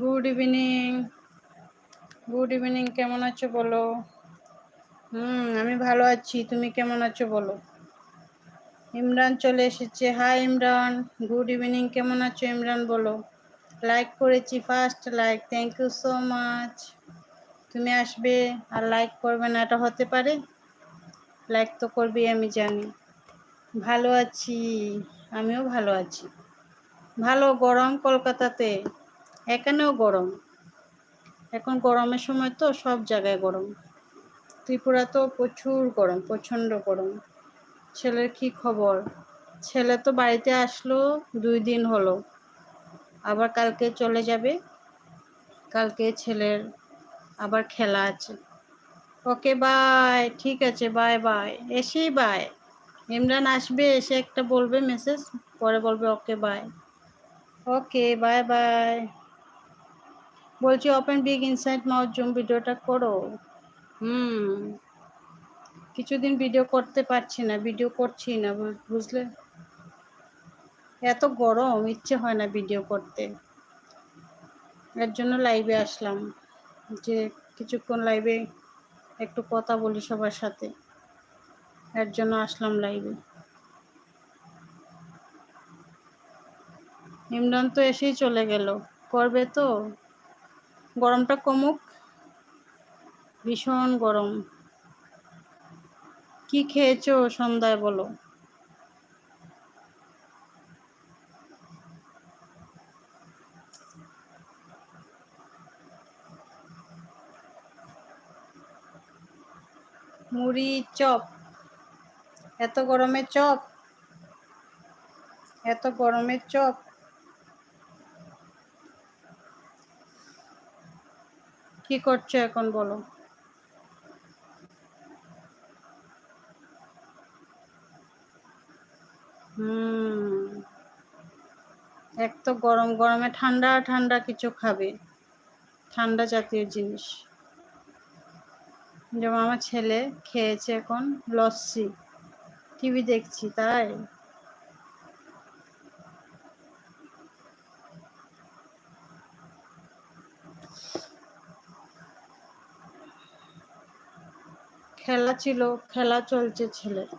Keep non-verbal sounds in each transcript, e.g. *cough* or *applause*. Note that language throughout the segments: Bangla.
গুড ইভিনিং গুড ইভিনিং কেমন আছো বলো? হুম, আমি ভালো আছি। তুমি কেমন আছো বলো? ইমরান চলে এসেছে। হাই ইমরান। গুড ইভিনিং কেমন আছো ইমরান বলো? লাইক করেছি first like thank you so much তুমি আসবে আর লাইক করবে না, এটা হতে পারে? লাইক তো করবি আমি জানি। ভালো আছি। আমিও ভালো আছি। ভালো, গরম কলকাতাতে। এখানেও গরম। এখন গরমের সময় তো সব জায়গায় গরম। ত্রিপুরা তো প্রচুর গরম, প্রচণ্ড গরম। ছেলের কি খবর? ছেলে তো বাড়িতে আসলো, দুই দিন হলো। আবার কালকে চলে যাবে। কালকে ছেলের আবার খেলা আছে। Okay, bye. ঠিক আছে, বাই বাই। এসেই বাই। ইমরান আসবে, এসে একটা বলবে মেসেজ পরে বলবে okay, bye. Okay, bye bye. বলছি open big inside mouth zoom ভিডিওটা করো। হুম, কিছুদিন ভিডিও করতে পারছি না ভিডিও করছি না বুঝলে? এত গরম, ইচ্ছে হয় না ভিডিও করতে। এর জন্য লাইভে আসলাম, যে কিছুক্ষণ লাইভে একটু কথা বলি সবার সাথে। এর জন্য আসলাম লাইভে ইমরান তো এসেই চলে গেল। করবে তো? গরমটা কমুক। ভীষণ গরম। কি খেয়েছো সন্ধ্যায় বলো। মুড়ি চপ। এত গরমে চপ। এত গরমের চপ। কি করছ এখন বলো। হুম, এক তো গরম, গরমে ঠান্ডা ঠান্ডা কিছু খাবে। ঠান্ডা জাতীয় জিনিস। যেমন আমার ছেলে খেয়েছে এখন লস্যি। টিভি দেখছি, তাই খেলা ছিল, খেলা চলছে ছেলের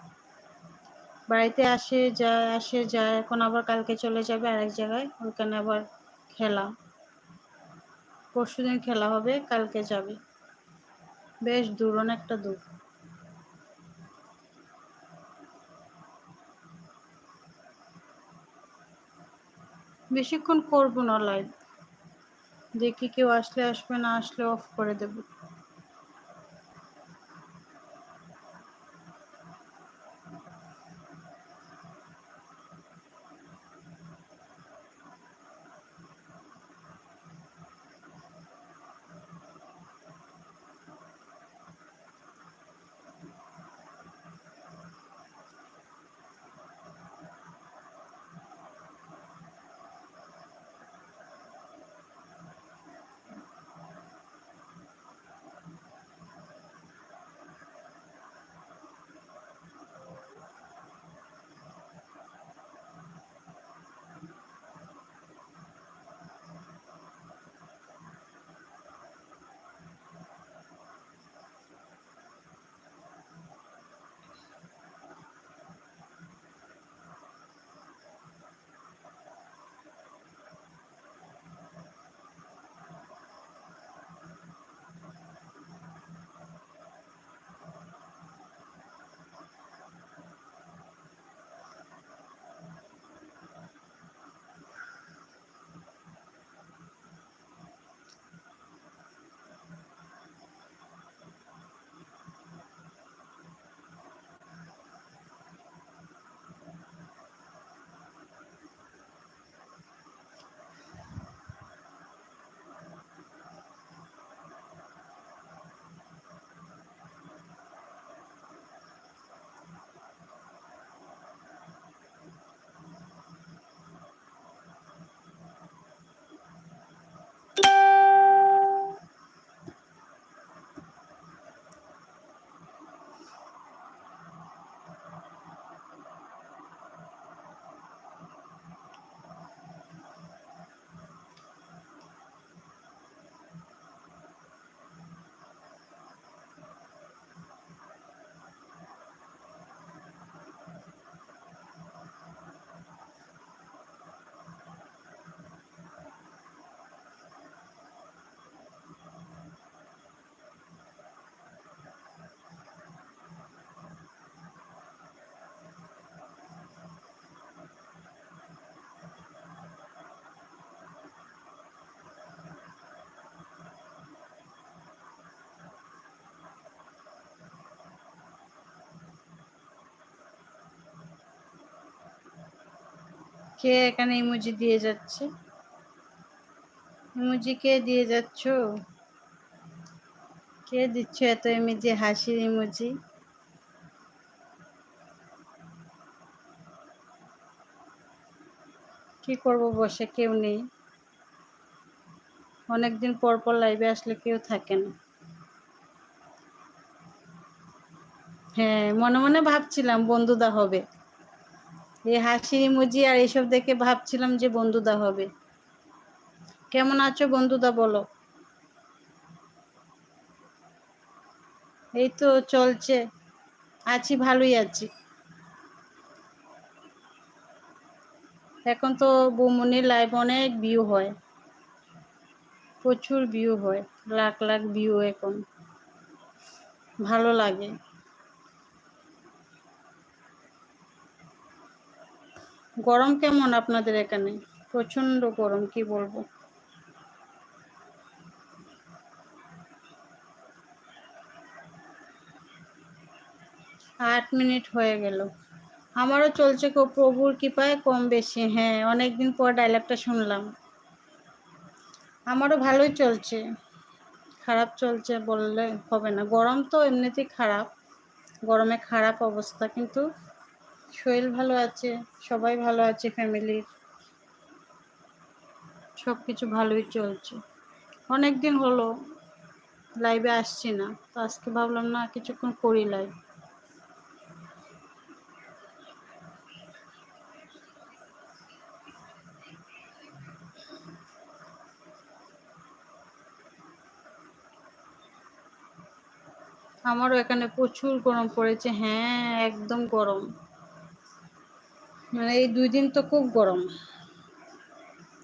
বাড়িতে আসে যায় আসে যায়, এখন আবার কালকে চলে যাবে আরেক জায়গায় ওখানে আবার খেলা। পরশু দিন খেলা হবে, কালকে যাবে। বেশ দূর, অনেকটা দূর। বেশিক্ষণ করব না লাইভ দেখি কেউ আসলে আসবে না, আসলে অফ করে দেবো। কে এখানে ইমোজি দিয়ে যাচ্ছে? ইমোজি কে দিয়ে যাচ্ছ? কে দিচ্ছ এত ইমোজি, হাসির ইমোজি? কি করব বসে? কেউ নেই। অনেকদিন পর পর লাইভে আসলে কেউ থাকে না। হ্যাঁ মনে মনে ভাবছিলাম বন্ধুদা হবে। এই হাসি ইমোজি আর এইসব দেখে ভাবছিলাম যে বন্ধুদা হবে। কেমন আছো বন্ধুদা বলো? এই তো চলছে। আছি, ভালোই আছি। এখন তো বৌমনির লাইভ অনেক ভিউ হয়। প্রচুর ভিউ হয়। লাখ লাখ ভিউ এখন। ভালো লাগে। গরম কেমন আপনাদের এখানে? প্রচণ্ড গরম, কি বলব? আট মিনিট হয়ে গেল। আমারও চলছে প্রভুর কৃপায়, কম বেশি হ্যাঁ অনেকদিন পর ডায়লগটা শুনলাম। আমারও ভালোই চলছে। খারাপ চলছে বললে হবে না। গরম তো এমনিতেই খারাপ। গরমে খারাপ অবস্থা, কিন্তু শরীর ভালো আছে, সবাই ভালো আছে ফ্যামিলির সব কিছু ভালোই চলছে। অনেক দিন হলো লাইভে আসছি না, তো আজকে ভাবলাম না কিছুক্ষণ করি লাইভ আমারও এখানে প্রচুর গরম পড়েছে হ্যাঁ একদম গরম। মানে এই দুই দিন তো খুব গরম।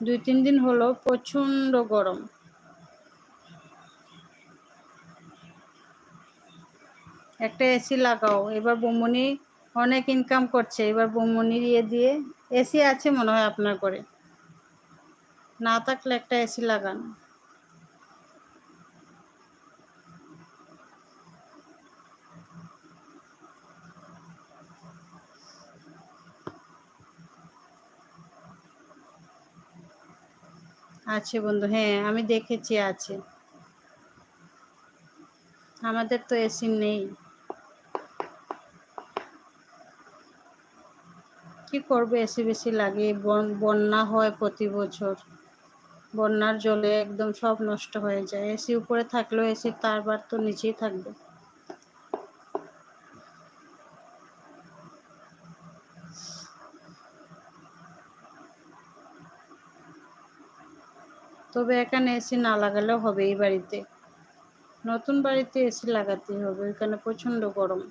দুই, তিন দিন হলো প্রচণ্ড গরম। একটা এসি লাগাও, এবার বমনি অনেক ইনকাম করছে, এবার বমনির ইয়ে দিয়ে এসি আছে মনে হয় আপনার করে। না থাকলে একটা এসি লাগান। আছে বন্ধু হ্যাঁ আমি দেখেছি আছে। আমাদের তো এসি নেই। কি করবে, এসি বেশি লাগে বন্যা হয় প্রতি বছর। বন্যার জলে একদম সব নষ্ট হয়ে যায়। এসি উপরে থাকলেও এসি তারবার তো নিচেই থাকবে। তবে এখানে এসি না লাগালেও হবে এই বাড়িতে। নতুন বাড়িতে এসি লাগাতে হবে এখানে প্রচণ্ড গরম।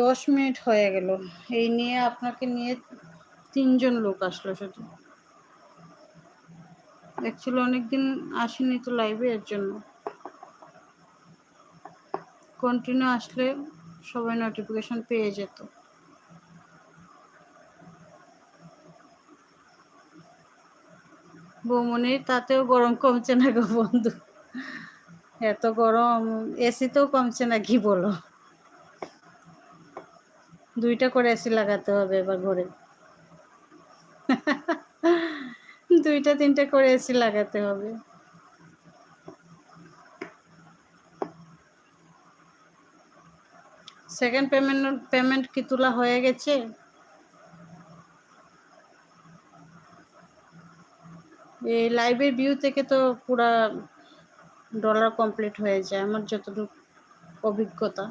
দশ মিনিট হয়ে গেল। এই নিয়ে আপনাকে নিয়ে তিনজন লোক আসলো শুধু। অ্যাকচুয়ালি অনেকদিন আসেনি তো লাইভে এর জন্য। কন্টিনিউ আসলে সবাই নোটিফিকেশন পেয়ে যেত। বৌমনির তাতেও গরম কমছে না গো বন্ধু। এত গরম এসিতেও কমছে না কি বলো। দুইটা করে এসি লাগাতে হবে এবার ঘরে দুইটা, তিনটা করে এসি লাগাতে হবে। সেকেন্ড পেমেন্ট পেমেন্ট কি তোলা হয়ে গেছে? এই লাইভের ভিউ থেকে তো পুরা ডলার কমপ্লিট হয়ে যায়, আমার যতটুকু অভিজ্ঞতা।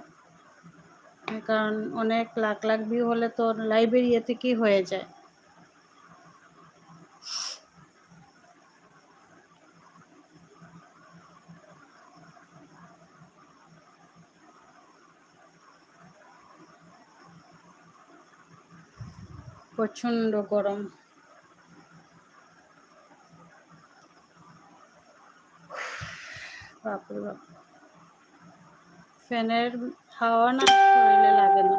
কারণ অনেক লাখ লাখ ভিউ হলে তো লাইভের ইয়ে থেকেই হয়ে যায়। প্রচণ্ড গরম। বাপরে বাপ। ফ্যানের হাওয়া না শরীরে লাগে না,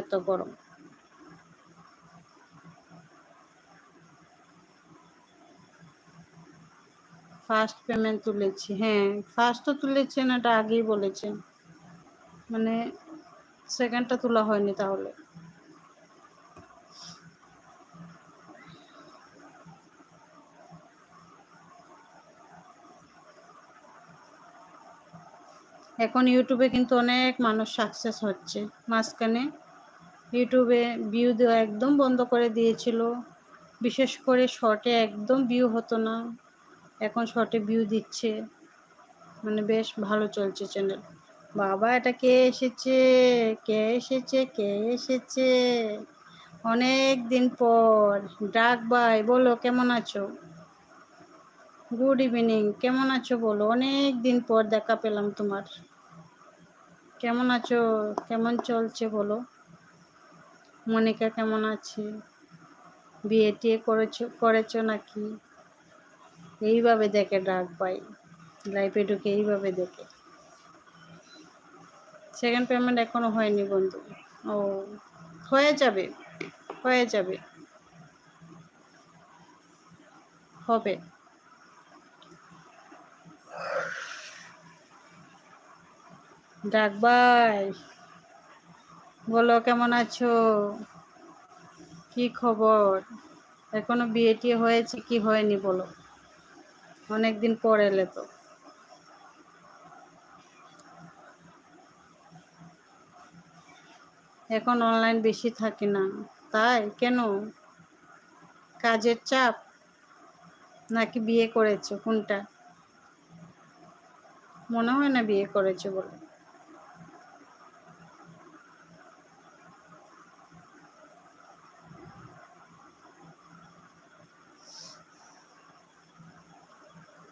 এত গরম। ফার্স্ট পেমেন্ট তুলেছি হ্যাঁ ফার্স্ট তো তুলেছেন এটা আগেই বলেছেন মানে সেকেন্ডটা তোলা হয়নি তাহলে। এখন ইউটিউবে কিন্তু অনেক মানুষ সাকসেস হচ্ছে। মাঝখানে ইউটিউবে ভিউ দেওয়া একদম বন্ধ করে দিয়েছিল। বিশেষ করে শর্টে একদম ভিউ হতো না। এখন শর্টে ভিউ দিচ্ছে। মানে বেশ ভালো চলছে চ্যানেল বাবা, এটা কে এসেছে? কে এসেছে? কে এসেছে? অনেক দিন পর। ডাক ভাই, বলো কেমন আছো? গুড ইভিনিং কেমন আছো বলো? অনেক দিন পর দেখা পেলাম তোমার। কেমন আছো? কেমন চলছে বলো? মনিকা কেমন আছে? বিয়ে টিয়ে করেছ করেছ নাকি? এইভাবে দেখে ডাক পাই লাইফে ঢুকে এইভাবে দেখে। সেকেন্ড পেমেন্ট এখনও হয়নি বন্ধু। ও, হয়ে যাবে হয়ে যাবে। হবে। ডাক ভাই। বলো, কেমন আছো? কি খবর? এখনও বিয়ে হয়েছে কি হয়নি বলো? অনেকদিন পর এলে তো। এখন অনলাইন বেশি থাকি না। তাই? কেন? কাজের চাপ? নাকি বিয়ে করেছ? কোনটা? মনে হয় না বিয়ে করেছ বলে।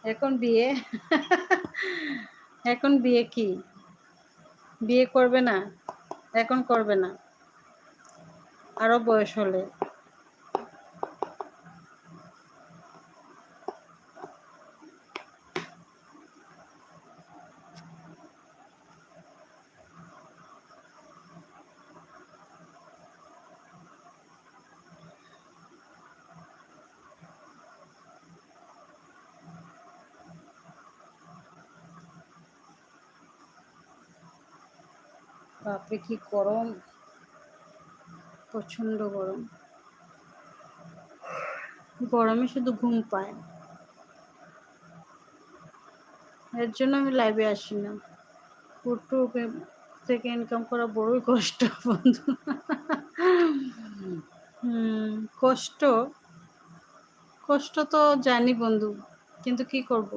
এখন বিয়ে? এখন বিয়ে কি? বিয়ে করবে না? এখন করবে না। আরও বয়স হলে। বাপরে কি গরম প্রচণ্ড গরম। গরমে শুধু ঘুম পায় এর জন্য আমি লাইভে আসি না। ইউটিউব থেকে ইনকাম করা বড়ই কষ্ট, বন্ধু। কষ্ট। কষ্ট তো জানি বন্ধু, কিন্তু কি করব?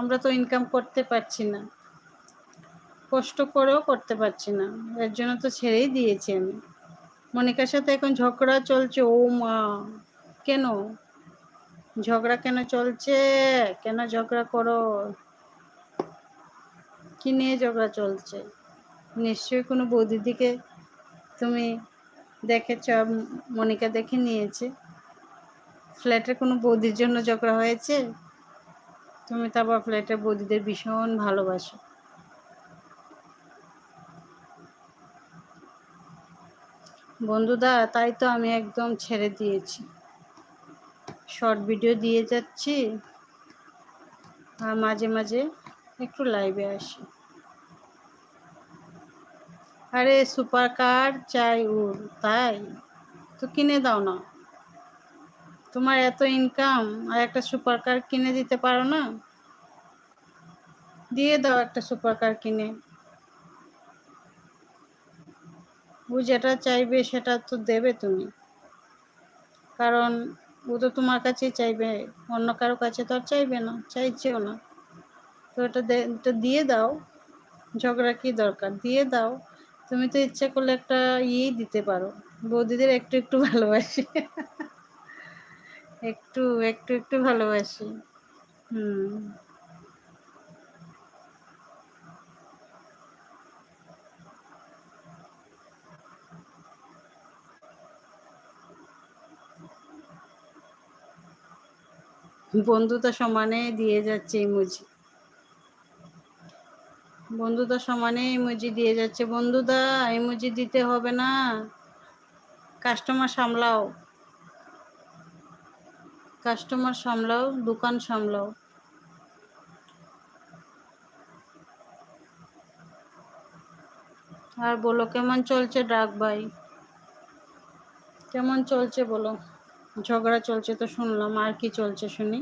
আমরা তো ইনকাম করতে পারছি না। কষ্ট করেও করতে পারছি না। এর জন্য তো ছেড়েই দিয়েছি আমি। মনিকার সাথে এখন ঝগড়া চলছে, ও মা। কেন? ঝগড়া কেন চলছে? কেন ঝগড়া করো? কি নিয়ে ঝগড়া চলছে? নিশ্চয়ই কোনো বৌদিদিকে তুমি দেখেছ, মনিকা দেখে নিয়েছে। ফ্ল্যাটের কোনো বৌদির জন্য ঝগড়া হয়েছে? তুমি তো আবার ফ্ল্যাটের বৌদিদের ভীষণ ভালোবাসো। বন্ধুদা, তাই তো আমি একদম ছেড়ে দিয়েছি। শর্ট ভিডিও দিয়ে যাচ্ছি। আর মাঝে মাঝে একটু লাইভে আসি। আরে সুপার কার চাই উর তাই? তো কিনে দাও না। তোমার এত ইনকাম আর একটা সুপার কার কিনে দিতে পারো না? দিয়ে দাও একটা সুপার কার কিনে। ও যেটা চাইবে সেটা তো দেবে তুমি। কারণ ও তো তোমার কাছেই চাইবে, অন্য কারও কাছে তো আর চাইবে না, চাইছেও না। তো এটা এটা দিয়ে দাও, ঝগড়া কি দরকার? দিয়ে দাও, তুমি তো ইচ্ছা করলে একটা ইয়েই দিতে পারো, বৌদিদের একটু একটু ভালোবাসি। একটু একটু একটু ভালোবাসি। হুম। বন্ধুতা সমানে দিয়ে যাচ্ছে ইমুজি। বন্ধুতা সমানে ইমুজি দিয়ে যাচ্ছে। বন্ধুদা, ইমুজি দিতে হবে না। কাস্টমার সামলাও। কাস্টমার সামলাও, দোকান সামলাও। আর বলো, কেমন চলছে ডাক ভাই? কেমন চলছে বলো? ঝগড়া চলছে তো শুনলাম, আর কি চলছে শুনি।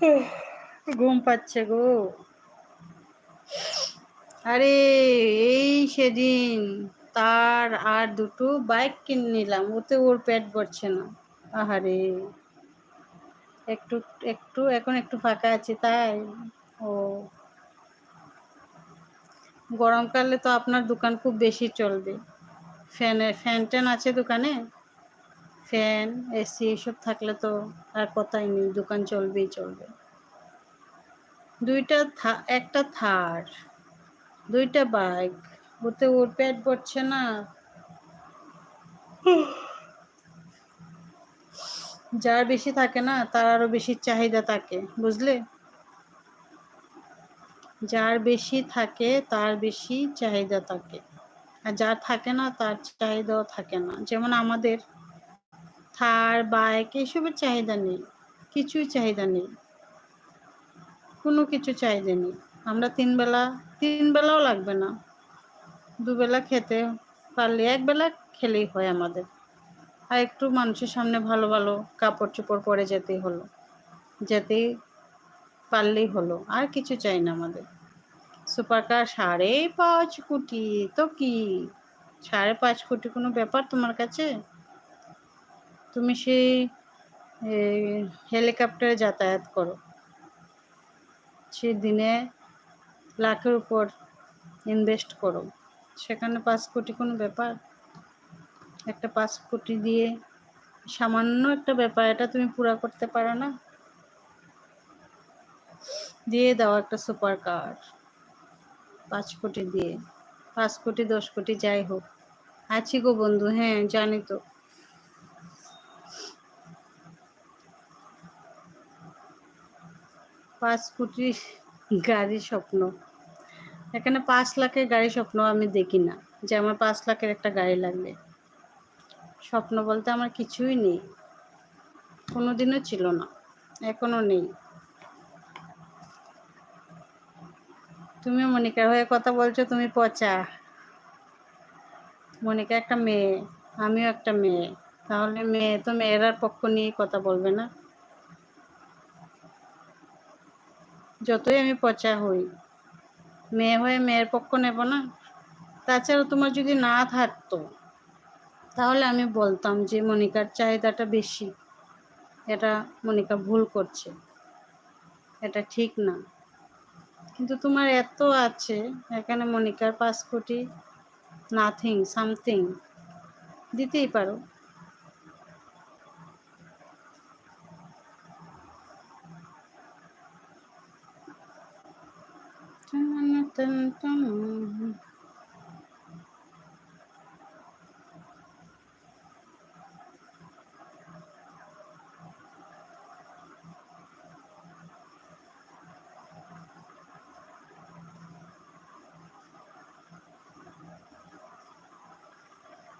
*sighs* ঘুম পাচ্ছে গো। আরে, এই সেদিন তার আর দুটো বাইক কিনে নিলাম, ওতে ওর পেট ভরছে না। আহারে, একটু একটু, এখন একটু ফাঁকা আছে, তাই ও। গরমকালে তো আপনার দোকান খুব বেশি চলবে। ফ্যানের ফ্যান ট্যান আছে দোকানে? ফ্যান, এসি এসব থাকলে তো আর কথাই নেই, দোকান চলবেই চলবে। দুইটা একটা থার, দুইটা বাইক, ওতে ওর পেট পড়ছে না। যার বেশি থাকে না, তার আরও বেশি চাহিদা থাকে, বুঝলে? যার বেশি থাকে, তার বেশি চাহিদা থাকে। আর যার থাকে না, তার চাহিদাও থাকে না। যেমন আমাদের থার, বাইক এসবের চাহিদা নেই, কিছুই চাহিদা নেই। কোনো কিছু চাহিদা নেই। আমরা তিন বেলা, তিন বেলাও লাগবে না। দুবেলা খেতে পারলে এক বেলা খেলেই হয় আমাদের। আর একটু মানুষের সামনে ভালো ভালো কাপড় চোপড় পরে যেতেই হলো। যেতেই পারলেই হলো, আর কিছু চাই না আমাদের। সুপার কার সাড়ে পাঁচ কোটি, তো কি? সাড়ে পাঁচ কোটি কোনো ব্যাপার তোমার কাছে? তুমি সেই হেলিকপ্টারে যাতায়াত করো। সে দিনে লাখের উপর ইনভেস্ট করো। সেখানে পাঁচ কোটি কোনো ব্যাপার? একটা পাঁচ কোটি দিয়ে সামান্য একটা ব্যাপার, এটা তুমি পুরা করতে পারো না? দিয়ে দাও একটা সুপার কার পাঁচ কোটি দিয়ে। পাঁচ কোটি, দশ কোটি, যাই হোক। আছি গো বন্ধু হ্যাঁ জানি তো। পাঁচ কোটি গাড়ি স্বপ্ন। এখানে পাঁচ লাখের গাড়ি স্বপ্ন আমি দেখি না, যে আমার পাঁচ লাখের একটা গাড়ি লাগবে। স্বপ্ন বলতে আমার কিছুই নেই। কোনোদিনও ছিল না, এখনও নেই। তুমি মনিকার হয়ে কথা বলছো, তুমি পচা। মনিকা একটা মেয়ে, আমিও একটা মেয়ে। তাহলে মেয়ে তো মেয়েরার পক্ষ নিয়ে কথা বলবে না। যতই আমি পচা হই, মেয়ে হয়ে মেয়ের পক্ষ নেব না। তাছাড়া তোমার যদি না থাকতো, তাহলে আমি বলতাম যে মনিকার চাহিদাটা বেশি। এটা মনিকা ভুল করছে। এটা ঠিক না। কিন্তু তোমার এত আছে। এখানে মনিকার পাঁচ কোটি নাথিং সামথিং দিতেই পারো।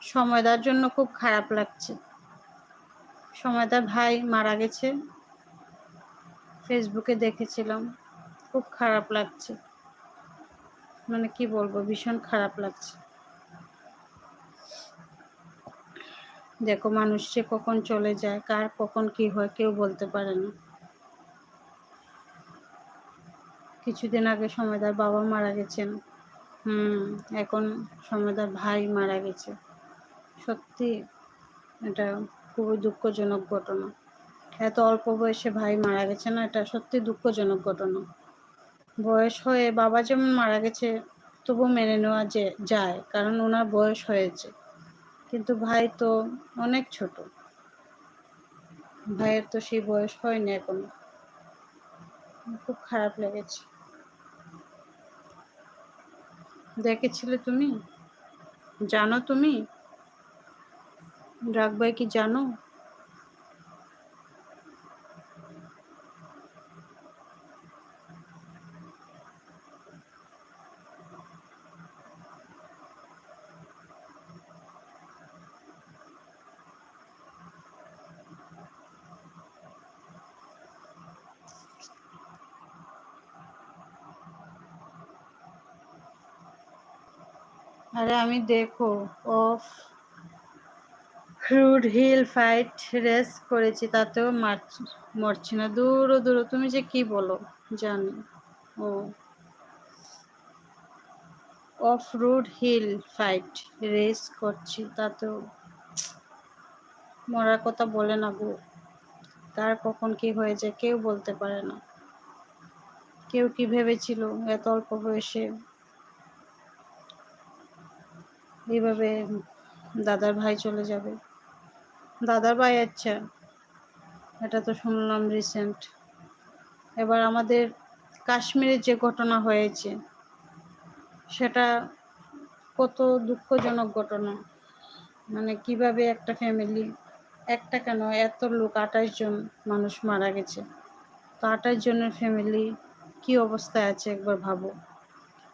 সময়দার জন্য খুব খারাপ লাগছে। সময়দার ভাই মারা গেছে। ফেসবুকে দেখেছিলাম। খুব খারাপ লাগছে। মানে কি বলব, ভীষণ খারাপ লাগছে। দেখো মানুষ যে কখন চলে যায়, কার কখন কি হয় কেউ বলতে পারে না। কিছুদিন আগে সময়দার বাবা মারা গেছেন। হুম, এখন সময়দার ভাই মারা গেছে। সত্যি এটা খুবই দুঃখজনক ঘটনা। এত অল্প বয়সে ভাই মারা গেছে না, এটা সত্যি দুঃখজনক ঘটনা। বয়স হয়ে বাবা যেমন মারা গেছে তবু মেনে নেওয়া যে, যায়, কারণ ওনার বয়স হয়েছে। কিন্তু ভাই তো অনেক ছোট। ভাইয়ের তো সেই বয়স হয়নি এখনও। খুব খারাপ লেগেছে। দেখেছিলে তুমি? জানো তুমি? রাখবাই की जानो। अरे देखो off road hill fight race করেছি, তাতেও মরছি না। দূর দূর, তুমি যে কি বলো? জানি। ও। Off road hill fight race করছি, তাতেও মরার কথা বলে না গো। কার কখন কি হয়ে যায় কেউ বলতে পারে না। কেউ কি ভেবেছিল এত অল্প বয়সে এইভাবে দাদার ভাই চলে যাবে? দাদার ভাই আচ্ছা এটা তো শুনলাম রিসেন্ট এবার আমাদের কাশ্মীরের যে ঘটনা হয়েছে, সেটা কত দুঃখজনক ঘটনা। মানে কীভাবে একটা ফ্যামিলি একটা কেন, এত লোক আঠাশ জন মানুষ মারা গেছে। তো আঠাশ জনের ফ্যামিলি কি অবস্থায় আছে একবার ভাবো।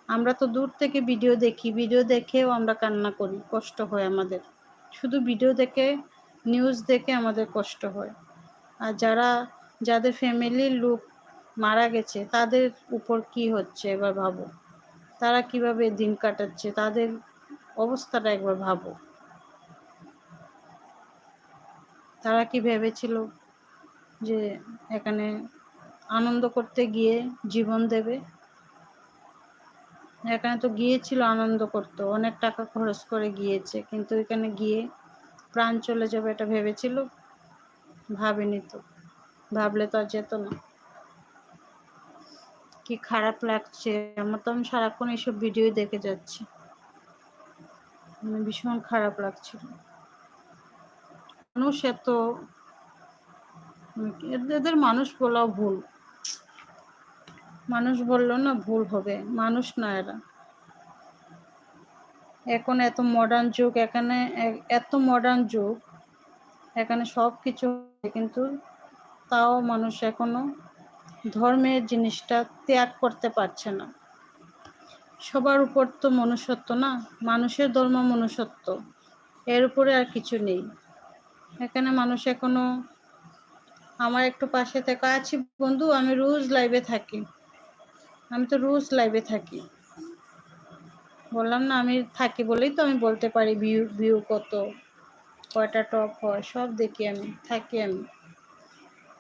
আমরা তো দূর থেকে ভিডিও দেখি ভিডিও দেখেও আমরা কান্না করি, কষ্ট হয় আমাদের। শুধু ভিডিও দেখে নিউজ দেখে আমাদের কষ্ট হয়। আর যারা, যাদের ফ্যামিলির লোক মারা গেছে, তাদের উপর কি হচ্ছে এবার ভাবো? তারা কীভাবে দিন কাটাচ্ছে? তাদের অবস্থাটা একবার ভাবো। তারা কি ভেবেছিল যে এখানে আনন্দ করতে গিয়ে জীবন দেবে? এখানে তো গিয়েছিল আনন্দ করতে, অনেক টাকা খরচ করে গিয়েছে, কিন্তু এখানে গিয়ে প্রাণ চলে যাবে এটা ভেবেছিল, ভাবেনি তো। ভাবলে তো আর যেত না। কি খারাপ লাগছে, আমার তো আমি সারাক্ষণ এইসব ভিডিও দেখে যাচ্ছি। মানে ভীষণ খারাপ লাগছিল। মানুষ এত, এদের মানুষ বলাও ভুল। মানুষ বলল না ভুল হবে, মানুষ না এরা। এখন এত মডার্ন যুগ, এখানে এত মডার্ন যুগ, এখানে সব কিছু কিন্তু তাও মানুষ এখনও ধর্মের জিনিসটা ত্যাগ করতে পারছে না। সবার উপর তো মনুষ্যত্ব না, মানুষের ধর্ম মনুষ্যত্ব, এর উপরে আর কিছু নেই। এখানে মানুষ এখনও, আমার একটু পাশে থেকে, আছি বন্ধু, আমি রোজ লাইভে থাকি, আমি তো রোজ লাইভে থাকি। বললাম, না, আমি থাকি বলেই তো আমি বলতে পারি ভিউ ভিউ কত, কয়টা টপ হয়, সব দেখি আমি, থাকি আমি।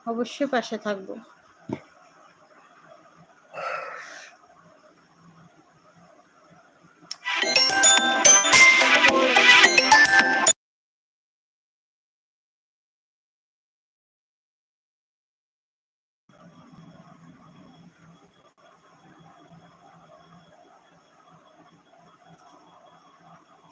অবশ্যই পাশে থাকব।